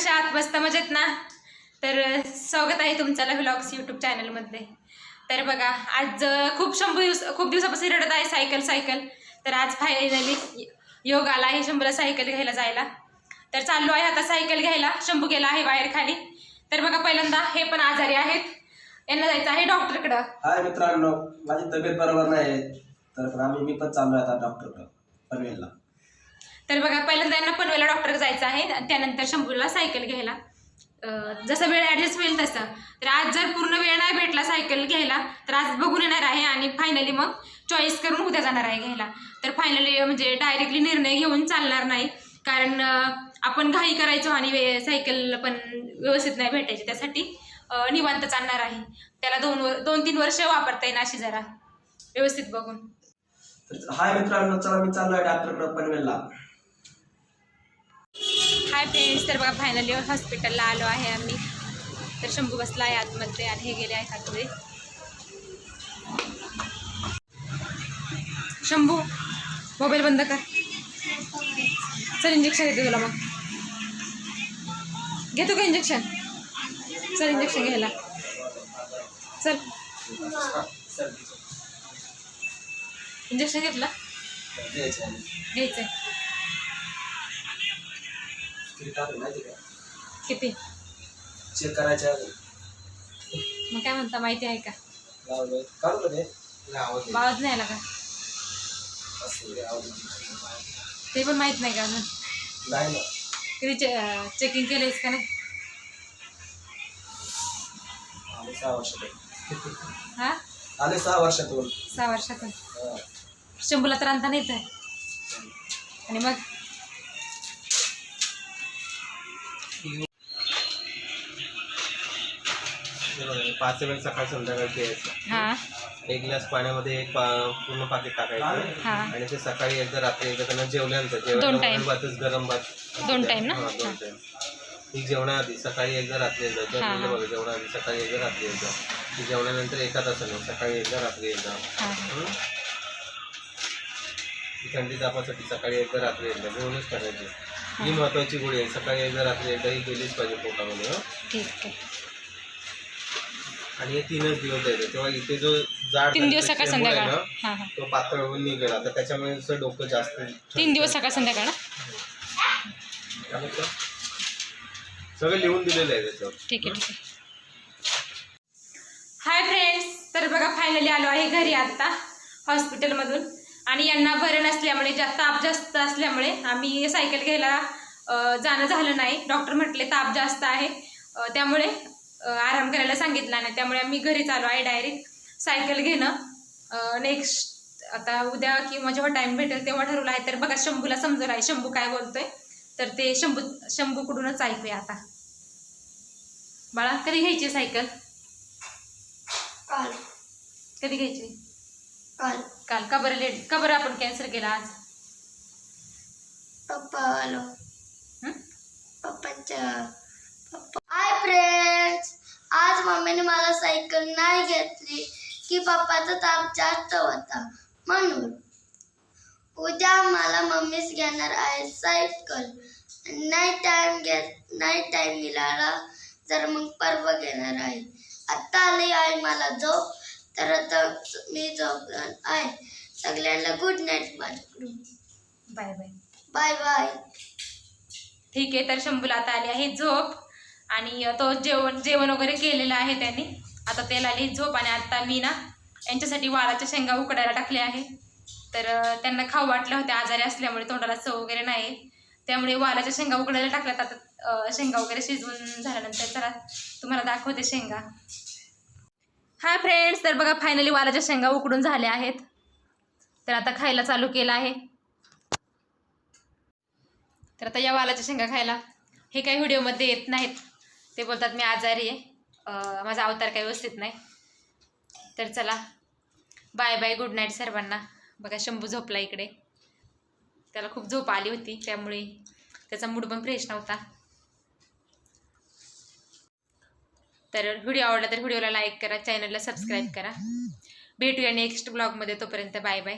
कशा आहात मस्त मजेत ना? तर स्वागत आहे तुमच्या लव्हलॉग्स यूट्यूब चॅनलमध्ये तर बघा आज खूप शंभू दिवस खूप दिवसापासून रडत आहे सायकल सायकल. तर आज फायनली योग आला आहे शंभूला सायकल घ्यायला जायला. तर चाललो आहे आता सायकल घ्यायला. शंभू गेला आहे बाहेर खाली. तर बघा पहिल्यांदा हे पण आजारी आहेत. यांना जायचं आहे डॉक्टरकडं हाय मित्रांनो माझी तब्येत बरोबर नाही. तर आम्ही मी पण चाललो आहे आता डॉक्टरकडं पनवेलला तर बघा पहिल्यांदा यांना पनवेला डॉक्टर जायचं आहे. त्यानंतर शंभूला सायकल घ्यायला. जसं वेळ ॲडजस्ट होईल तसं. तर आज जर पूर्ण वेळ नाही भेटला सायकल घ्यायला तर आज बघून येणार आहे आणि फायनली मग चॉईस करून उद्या जाणार आहे घ्यायला. तर फायनली म्हणजे डायरेक्टली निर्णय घेऊन चालणार नाही. कारण आपण घाई करायचो आणि वे सायकल पण व्यवस्थित नाही भेटायची. त्यासाठी निवांत चालणार आहे. त्याला दोन दोन तीन वर्ष वापरता येईल अशी जरा. व्यवस्थित बघून. हाय मित्रांनो चला मी चाललो आहे डॉक्टरकडे पनवेलला. हाय फ्रेंड्स तर बघा फायनली हॉस्पिटलला आलो आहे आम्ही. तर शंभू बसला आहे आतमध्ये आणि हे गेले आहेत आतमध्ये शंभू मोबाईल बंद कर. चल इंजेक्शन घेते तुला मग. घेतो का इंजेक्शन चल इंजेक्शन घ्यायला. चल. इंजेक्शन घेतलं? किती? चेक करायच्या मग काय म्हणता माहिती आहे का? ते? आवाज नाही आला का? ते पण माहीत नाही का अजून? नाही ना. चेकिंग केलंयस का नाही? आले सहा हा? आले सहा वर्षातून. सहा वर्षातून. हा. शंभूला तर आणता नाही आहे. आणि मग? पाच वेळ सकाळ संध्याकाळ प्यायचं एक ग्लास पाण्यामध्ये एक पूर्ण पाकिट टाकायचं. हा. आणि ते सकाळी एकदा रात्री एकदा त्यांना जेवल्यानंतर जेवण. भातच गरम भात. दोन time ना? दोन. टाइम ती जेवणाआधी सकाळी एकदा रात्री एकदा. जेवण. बघा जेवणाआधी सकाळी एकदा रात्री एकदा. ती जेवणानंतर एका तासाने सकाळी एकदा रात्री एकदा. थंडी तापासाठी सकाळी एकदा रात्री एकदा. जेवणच करायची. ही. महत्वाची गोळी आहे. सकाळी एकदा रात्री एकदा ही गेलीच पाहिजे पोटामध्ये हं? ठीक आहे आणि हे तीनच दिवस द्यायचे तेव्हा इथे जो जाड तीन दिवस सकाळ आहे संध्याकाळ. ना, हा हा. तो पातळ होऊन निघेल. आता त्याच्यामुळे असं डोकं जास्त तीन दिवस सकाळ संध्याकाळ ना? सगळं लिहून दिलेलं आहे त्याच्यावर. ठीक आहे ठीक आहे. हाय फ्रेंड्स तर बघा फायनली आलो आहे घरी आत्ता हॉस्पिटलमधून. आणि यांना बरं नसल्यामुळे जास्त ताप जास्त असल्यामुळे आम्ही सायकल घ्यायला जाणं झालं नाही. डॉक्टर म्हटले ताप जास्त आहे. त्यामुळे आराम करायला सांगितला नाही. त्यामुळे आम्ही घरीच आलो आहे डायरेक्ट सायकल घेणं. नेक्स्ट आता उद्या किंवा जेव्हा टाईम भेटेल तेव्हा ठरवलं आहे. तर बघा शंभूला समजलं आहे. शंभू काय बोलतोय? तर ते शंभू शंभूकडूनच ऐकूया आता. बाळा कधी घ्यायची सायकल काल. कधी घ्यायची? काल. काल का बरं लेट का बरं आपण कॅन्सल केला आज? पप्पा आलो? पप्पाच्या पप्पा हाय फ्रेंड्स आज मम्मीने मला सायकल नाही घेतली की पप्पाचा ताप जास्त होता. म्हणून उद्या मला मम्मीच घेणार आहे सायकल नाही टाइम घेत नाही टाइम मिळाला तर मग परवा घेणार आहे. आत्ता आली आहे मला झोप. तर आता मी झोपणार आहे. सगळ्यांना गुड नाईट माझ्याकडून बाय बाय. बाय बाय ठीक आहे तर शंभूला आता आली आहे झोप. आणि तो जेवण जेवण वगैरे केलेलं आहे त्यांनी. आता त्याला आली झोप आणि आता मी ना यांच्यासाठी वाळाच्या शेंगा उकडायला टाकल्या आहे. तर त्यांना खाऊ वाटल्या होत्या आजारी असल्यामुळे तोंडाला चव वगैरे नाही. त्यामुळे वालाच्या शेंगा उकडायला टाकल्यात. आता शेंगा वगैरे शिजवून झाल्यानंतर चला तुम्हाला दाखवते शेंगा. हाय फ्रेंड्स तर बघा फायनली वालाच्या शेंगा उकडून झाल्या आहेत. तर आता खायला चालू केलं आहे. तर आता या वालाच्या शेंगा खायला. हे काही व्हिडिओमध्ये येत नाहीत. ते बोलतात मी आजारी आहे. माझा अवतार काही व्यवस्थित नाही. तर चला बाय बाय गुड नाईट सर्वांना. बघा शंभू झोपला इकडे. त्याला खूप झोप आली होती त्यामुळे त्याचा मूड पण फ्रेश नव्हता. तर व्हिडिओ आवडला तर व्हिडिओला लाईक करा चॅनलला सबस्क्राईब करा. भेटूया नेक्स्ट ब्लॉगमध्ये तोपर्यंत बाय बाय.